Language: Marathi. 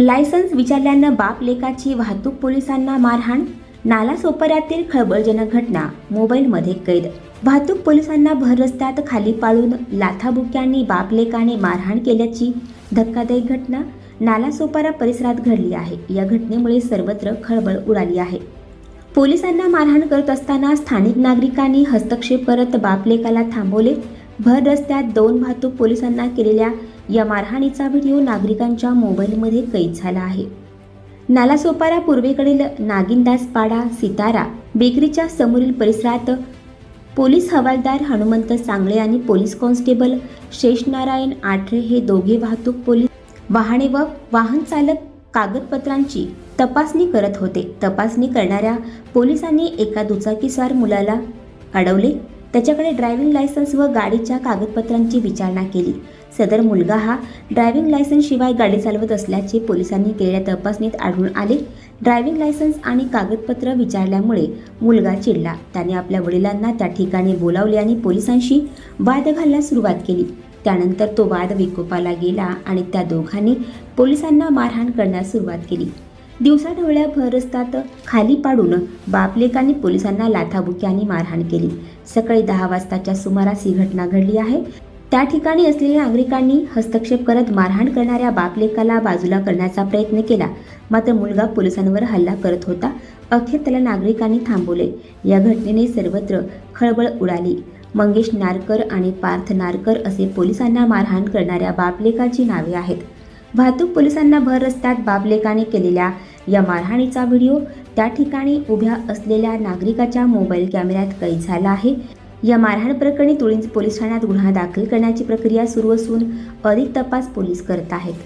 लायसन्स विचारल्यानं बाप लेकाची वाहतूक पोलिसांना मारहाण नालासोपाऱ्यातील खळबळजनक घटना मोबाईलमध्ये कैद. वाहतूक पोलिसांना भर रस्त्यात खाली पाळून लाथाबुक्यांनी बापलेकाने मारहाण केल्याची धक्कादायक घटना नालासोपारा परिसरात घडली आहे. या घटनेमुळे सर्वत्र खळबळ उडाली आहे. पोलिसांना मारहाण करत असताना स्थानिक नागरिकांनी हस्तक्षेप करत बापलेकाला थांबवले. भर रस्त्यात दोन वाहतूक पोलिसांना केलेल्या या मारहाणीचा व्हिडिओ नागरिकांच्या मोबाईलमध्ये कैद झाला आहे. नालासोपारा पूर्वेकडील नागिनदास पाडा सितारा बेकरीच्या समोरील परिसरात पोलीस हवालदार हनुमंत सांगळे आणि पोलीस कॉन्स्टेबल शेषनारायण आठरे हे दोघे वाहतूक पोलीस वाहने व वाहन चालक कागदपत्रांची तपासणी करत होते. तपासणी करणाऱ्या पोलिसांनी एका दुचाकीस्वार मुलाला अडवले. त्याच्याकडे ड्रायव्हिंग लायसन्स व गाडीच्या कागदपत्रांची विचारणा केली. सदर मुलगा हा ड्रायव्हिंग लायसन्सशिवाय गाडी चालवत असल्याचे पोलिसांनी केलेल्या तपासणीत आढळून आले. ड्रायव्हिंग लायसन्स आणि कागदपत्र विचारल्यामुळे मुलगा चिडला. त्याने आपल्या वडिलांना त्या ठिकाणी बोलावले आणि पोलिसांशी वाद घालण्यास सुरुवात केली. त्यानंतर तो वाद विकोपाला गेला आणि त्या दोघांनी पोलिसांना मारहाण करण्यास सुरुवात केली. दिवसाढवळ्या भर रस्त्यात खाली पाडून बापलेकांनी पोलिसांना लाथाबुक्यांनी मारहाण केली. सकाळी दहा वाजताच्या सुमारास ही घटना घडली आहे. त्या ठिकाणी असलेल्या नागरिकांनी हस्तक्षेप करत मारहाण करणाऱ्या बापलेकाला बाजूला करण्याचा प्रयत्न केला. मात्र मुलगा पोलिसांवर हल्ला करत होता. अखेर त्याला नागरिकांनी थांबवले. या घटनेने सर्वत्र खळबळ उडाली. मंगेश नारकर आणि पार्थ नारकर असे पोलिसांना मारहाण करणाऱ्या बापलेकाची नावे आहेत. वाहतूक पोलिसांना भर रस्त्यात बापलेकाने केलेल्या या मारहाणीचा व्हिडिओ त्या ठिकाणी उभ्या असलेल्या नागरिकाच्या मोबाईल कॅमेऱ्यात कैद झाला आहे. या मारहाण प्रकरणी तुळींज पोलीस ठाण्यात गुन्हा दाखल करण्याची प्रक्रिया सुरू असून अधिक तपास पोलीस करत आहेत.